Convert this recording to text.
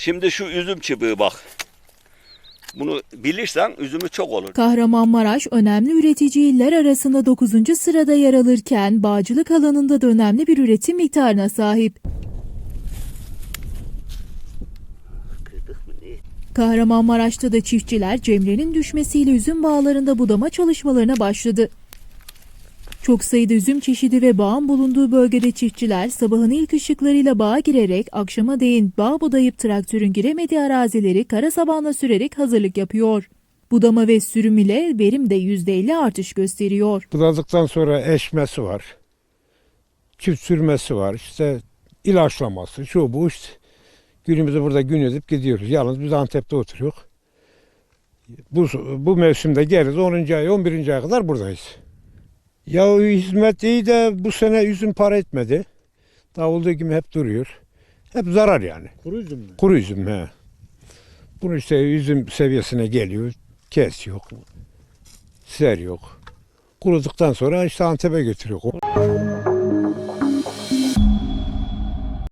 Şimdi şu üzüm çubuğu bak. Bunu bilirsen üzümü çok olur. Kahramanmaraş önemli üretici iller arasında 9. sırada yer alırken bağcılık alanında da önemli bir üretim miktarına sahip. Kahramanmaraş'ta da çiftçiler Cemre'nin düşmesiyle üzüm bağlarında budama çalışmalarına başladı. Çok sayıda üzüm çeşidi ve bağın bulunduğu bölgede çiftçiler sabahın ilk ışıklarıyla bağa girerek akşama değin bağ budayıp traktörün giremediği arazileri kara sabanla sürerek hazırlık yapıyor. Budama ve sürüm ile verim de %50 artış gösteriyor. Budadıktan sonra eşmesi var. Çift sürmesi var. İşte ilaçlaması, şu bu işte. Günümüzü burada gün edip gidiyoruz. Yalnız biz Antep'te oturuyoruz. Bu, bu mevsimde geriz 10. ay 11. aya kadar buradayız. Ya hizmet iyi de bu sene üzüm para etmedi. Daha olduğu gibi hep duruyor. Hep zarar yani. Kuru üzüm mü? Kuru üzüm he. Bunu işte üzüm seviyesine geliyor. Kes yok. Ser yok. Kuruduktan sonra işte Antep'e götürüyor.